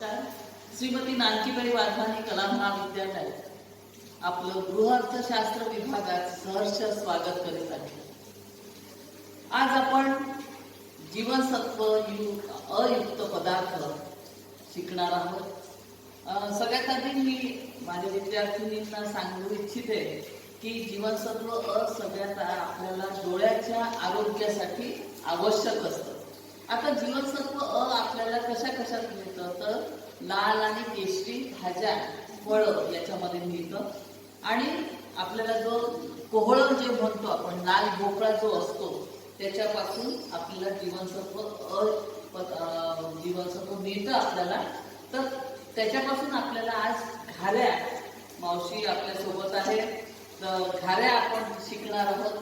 श्रीमती नानकीबाई वाधवानी कला महाविद्यालय आपलं गृहअर्थशास्त्र विभागात सहर्ष स्वागत करीत आहे. आज आपण जीवनसत्व युक्त अयुक्त पदार्थ शिकणार आहोत. सगळ्यात आधी मी माझ्या विद्यार्थिनींना सांगू इच्छिते की जीवनसत्व अ सगळ्यात आपल्याला डोळ्याच्या आरोग्यासाठी आवश्यक असतं. आता जीवनसत्व अ आपल्याला कशा कशात तर लाल आणि केशरी भाज्या फळं याच्यामध्ये मिळतं. आणि आपल्याला जो कोहळ जे म्हणतो आपण लाल भोपळा जो असतो त्याच्यापासून आपल्याला जीवनसत्व अ जीवनसत्व मिळतं आपल्याला. तर त्याच्यापासून आपल्याला आज घाऱ्या मावशी आपल्यासोबत आहे. तर घाऱ्या आपण शिकणार आहोत.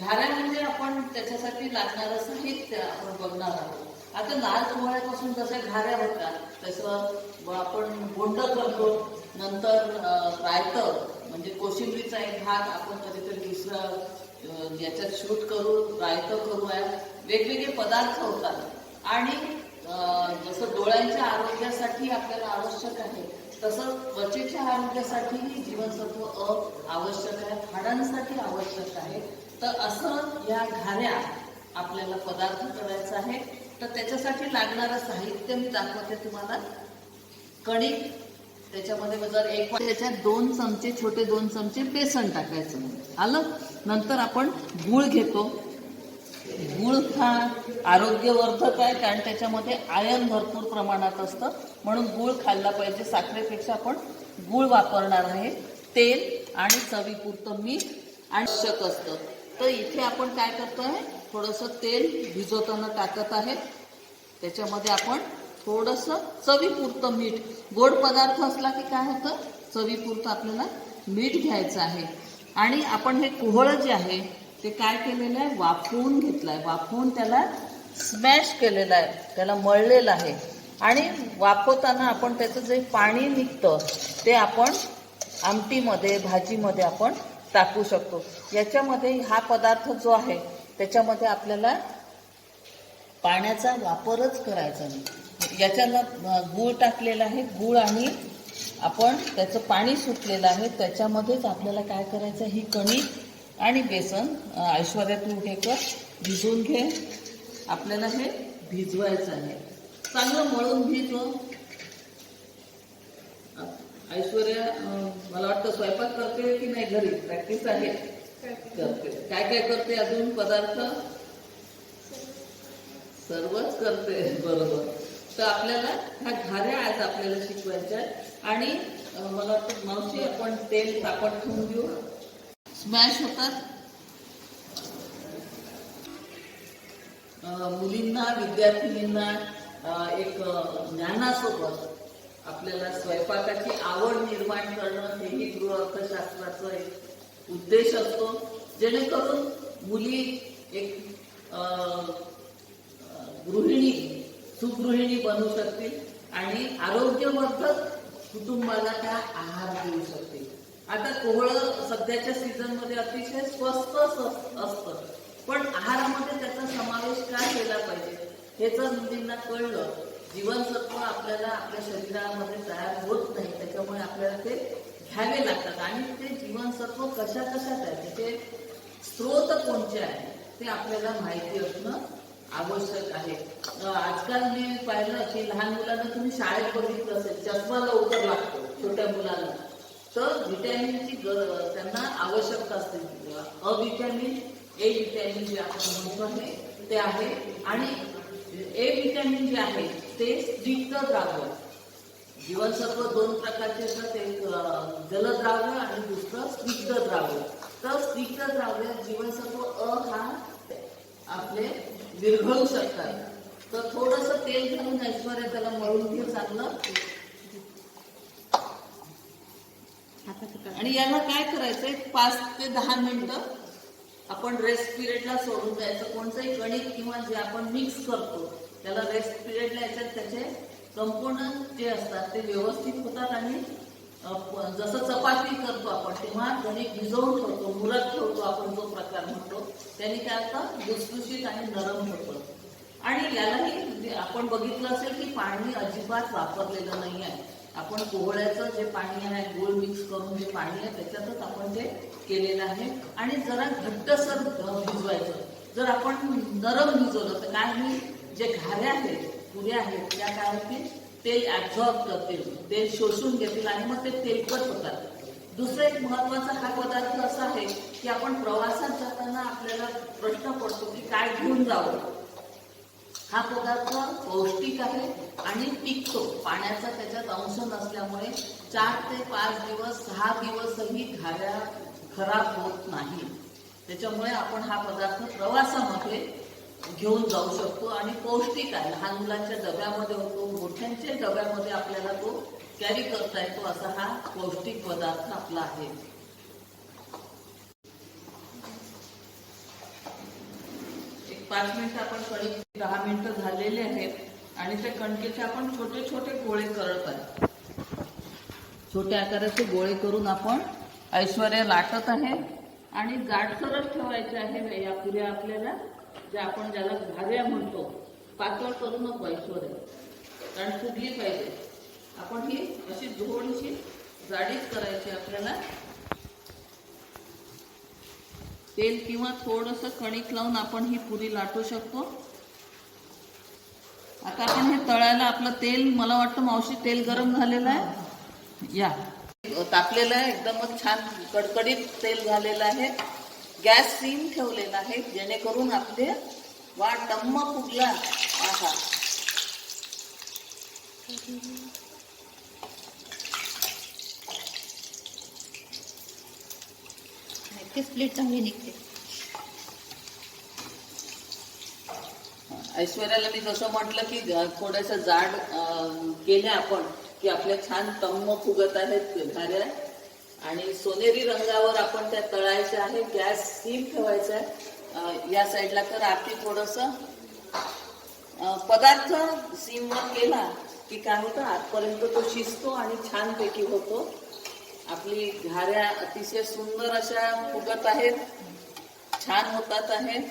घाऱ्या म्हणजे आपण त्याच्यासाठी लागणारं साहित्य आपण बघणार आहोत. आता लाल पोहळ्यापासून जसे घाऱ्या होतात तसं आपण बोंड करतो नंतर रायतं म्हणजे कोशिंबीचा एक भाग आपण कधीतरी दुसरं याच्यात शूट करू रायतं करूया. वेगवेगळे पदार्थ होतात. आणि जसं डोळ्यांच्या आरोग्यासाठी आपल्याला आवश्यक आहे तसं त्वचेच्या आरोग्यासाठीही जीवनसत्व अ आवश्यक आहे हाडांसाठी आवश्यक आहे. तर असं या घाऱ्या आपल्याला पदार्थ करायचा आहे. तर त्याच्यासाठी लागणारं साहित्य मी दाखवते तुम्हाला. कणिक त्याच्यामध्ये जर एक त्याच्यात दोन चमचे छोटे दोन चमचे बेसन टाकायचं. आलं? नंतर आपण गूळ घेतो. गूळ हा आरोग्यवर्धक आहे कारण त्याच्यामध्ये आयन भरपूर प्रमाणात असतं. म्हणून गूळ खाल्ला पाहिजे. साखरेपेक्षा आपण गूळ वापरणार आहे. तेल आणि चवीपुरतं मीठ आणि आवश्यक असतं. तर इथे आपण काय करतो आहे थोडंसं तेल भिजवताना टाकत आहे. त्याच्यामध्ये आपण थोडंसं चवीपुरतं मीठ गोड पदार्थ असला की काय होतं चवीपुरतं आपल्याला मीठ घ्यायचं आहे. आणि आपण हे कोहळं जे आहे ते काय केलेलं आहे वाफवून घेतलं आहे. वाफवून त्याला स्मॅश केलेलं आहे त्याला मळलेलं आहे. आणि वाफवताना आपण त्याचं जे पाणी निघतं ते आपण आमटीमध्ये भाजीमध्ये आपण टाकू शकतो. याच्यामध्ये हा पदार्थ जो आहे त्याच्यामध्ये आपल्याला पाण्याचा वापरच करायचा नाही. याच्याला गूळ टाकलेला आहे. गूळ आणि आपण त्याचं पाणी सुटलेलं आहे. त्याच्यामध्येच आपल्याला काय करायचं ही कणिक आणि बेसन ऐश्वर्या तू हे कर भिजवून घे. आपल्याला हे भिजवायचं आहे. चांगलं मळून भिजव ऐश्वर्या मला वाटतं स्वयंपाक करते की नाही घरी? प्रॅक्टिस आहे. करते काय काय करते अजून? पदार्थ? सर्वच करते. बरोबर. तर आपल्याला ह्या घाऱ्या आज आपल्याला शिकवायच्या. आणि मला वाटतं मावशी आपण तेल तापट ठेवून घेऊ. स्मॅश होतात. मुलींना विद्यार्थिनींना एक ज्ञानासोबत आपल्याला स्वयंपाकाची आवड निर्माण करणं हेही गृह अर्थशास्त्राचं एक उद्देश असतो जेणेकरून मुली एक अं, गृहिणी सुगृहिणी बनू शकतील आणि आरोग्यवर्धक कुटुंबाला त्या आहार देऊ शकतील. आता कोहळं सध्याच्या सीझनमध्ये अतिशय स्वस्त अस- असतं. पण आहारामध्ये त्याचा समावेश का केला पाहिजे? हेच मुलींना कळलं जीवनसत्व आपल्याला आपल्या शरीरामध्ये तयार होत नाही त्याच्यामुळे आपल्याला ते घ्यावे लागतात. आणि ते जीवनसत्व कशा कशात आहे? त्याचे स्रोत कोणते आहे? ते आपल्याला माहिती असणं आवश्यक आहे. आजकाल मी पाहिलं की लहान मुलांना तुम्ही शाळेत बघितलं असेल चष्मा लवकर लागतो छोट्या मुलांना. तर व्हिटॅमिनची गर त्यांना आवश्यकता असते. अ व्हिटॅमिन ए व्हिटॅमिन जे आपण म्हणतो आहे ते आहे. आणि ए व्हिटॅमिन जे आहे ते स्निग्ध द्रावण. जीवनसत्व दोन प्रकारचे असतात. एक जलद्राव्य आणि दुसरं स्निग्ध द्राव्य तर स्निग्ध द्राव्य जीवनसत्व अ हा आपले विरघळू शकतात. तर थोडस तेल घालून ऐश्वर्या त्याला मळून घे चांगलं आणि याला काय करायचंय? पाच ते दहा मिनिटं आपण रेस्ट पिरियडला सोडून द्यायचं. कोणतंही कणिक किंवा जे आपण मिक्स करतो त्याला रेस्ट पिरियडला याच्यात त्याचे कंपोनंट जे असतात ते व्यवस्थित होतात आणि जसं चपाती करतो आपण तेव्हा कणिक भिजवून ठेवतो मुरत ठेवतो आपण जो प्रकार म्हणतो त्याने काय होतं? लुसलुशीत आणि नरम होतं. आणि यालाही म्हणजे आपण बघितलं असेल की पाणी अजिबात वापरलेलं नाही आहे. आपण कोहळ्याचं जे पाणी आहे गोल मिक्स करून जे पाणी आहे त्याच्यातच आपण ते केलेलं आहे. आणि जरा घट्टसर भिजवायचं. जर आपण नरम भिजवलं तर काय जे घाऱ्या आहेत पुऱ्या आहेत. त्या काय होतील तेल ऍब्झॉर्ब करतील. तेल शोषून घेतील आणि मग ते तेलकट होतात. दुसरं एक महत्त्वाचा हा पदार्थ असा आहे की आपण प्रवासात जाताना आपल्याला प्रश्न पडतो की काय घेऊन जावं? हा पदार्थ पौष्टिक आहे आणि टिकतो. पाण्याचा त्याच्यात अंश नसल्यामुळे चार ते पाच दिवस सहा दिवसही घाऱ्या खराब होत नाही. त्याच्यामुळे आपण हा पदार्थ प्रवासामध्ये घेऊन जाऊ शकतो आणि पौष्टिक आहे. लहान मुलांच्या डब्यामध्ये होतो मोठ्यांच्या डब्यामध्ये आपल्याला तो कॅरी करता येतो असा हा पौष्टिक पदार्थ आपला आहे. एक पाच मिनिटं आपण कणिक दहा मिनिटं झालेले आहेत आणि त्या कणकेचे आपण छोटे छोटे गोळे करत आहे. छोट्या आकाराचे गोळे करून आपण ऐश्वर्या लाटत आहे आणि जाडसरच ठेवायचे आहे. या पुऱ्या आपल्याला जे आपण ज्याला घाऱ्या म्हणतो पातळ करू नको ऐश्वर्या कारण फुगली पाहिजे. आपण ही अशी थोडीशी जाडीच करायची आपल्याला. तेल किंवा थोडस कणिक लावून आपण ही पुरी लाटू शकतो. आता आपण हे तळायला आपलं तेल मला वाटतं मावशी तेल गरम झालेलं आहे. या. तापलेलं आहे. एकदमच छान कडकडीत तेल झालेलं आहे. गॅस सीम ठेवलेला आहे जेणेकरून आपले वा टम्म फुगला आहा ते स्प्लिट चांगली निघते. ऐश्वर्याला मी जसं म्हटलं की थोडस जाड अं, केल्या आपण की आपल्या छान तम्म फुगत आहेत घाऱ्या आणि सोनेरी रंगावर आपण त्या तळायच्या आहे गॅस सीम ठेवायचा आहे. या साईडला तर आरती थोडस पदार्थ सीमवर केला की काय होतं आतपर्यंत तो शिजतो आणि छानपैकी होतो. आपली घाऱ्या अतिशय सुंदर अशा फुगत आहेत छान होतात आहेत.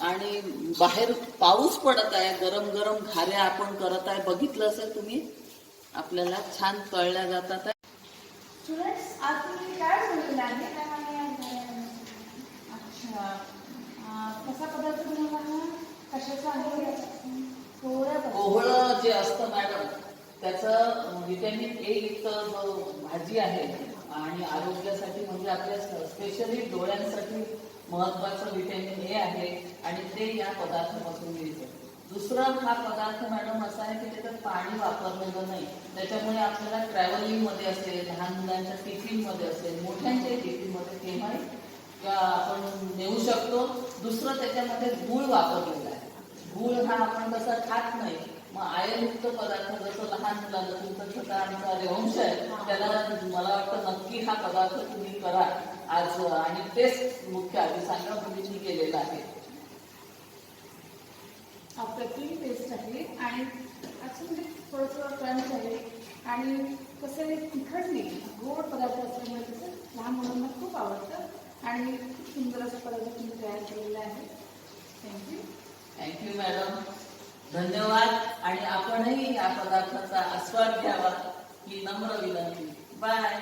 आणि बाहेर पाऊस पडत आहे गरम गरम घाऱ्या आपण करत आहे. बघितलं असेल तुम्ही आपल्याला छान तळल्या जातात. स्टुडंट्स आज तुम्ही काय बनवलेलं आहे अच्छा. कसा पदार्थ बनवला कशाचा आहे? पोळ्या कोहळं जे असतं मॅडम त्याचं व्हिटॅमिन ए युक्त जो भाजी आहे आणि आरोग्यासाठी म्हणजे आपल्या स्पेशली डोळ्यांसाठी महत्वाचं व्हिटॅमिन ए आहे आणि ते या पदार्थापासून मिळते. दुसरा हा पदार्थ मॅडम असा आहे की त्याच्यात पाणी वापरलेलं नाही. त्याच्यामुळे आपल्याला ट्रॅव्हलिंगमध्ये असेल लहान मुलांच्या टिफिनमध्ये असेल मोठ्यांच्या टिफिनमध्ये केव्हाही आपण नेऊ शकतो. दुसरं त्याच्यामध्ये गुळ वापरलेला आहे. गुळ हा आपण कसा खात नाही. मग आयनयुक्त पदार्थ जसं लहान मुलांना तुमचा छोटा आमचा रेवंश आहे त्याला मला वाटतं नक्की हा पदार्थ तुम्ही करा. आज आणि टेस्ट मुख्य आधी सांगा मुलींनी केलेला आहे. अप्रतिम टेस्ट आहे. आणि अजून म्हणजे थोडं क्रंच आहे. आणि कसं आहे तिखट नाही गोड पदार्थ असल्यामुळे कसं लहान मुलांना खूप आवडतं. आणि खूप सुंदर असा पदार्थ तुम्ही तयार केलेला आहे थँक्यू थँक्यू मॅडम धन्यवाद. आणि आपणही या पदार्थाचा आस्वाद घ्यावा ही नम्र विनंती. बाय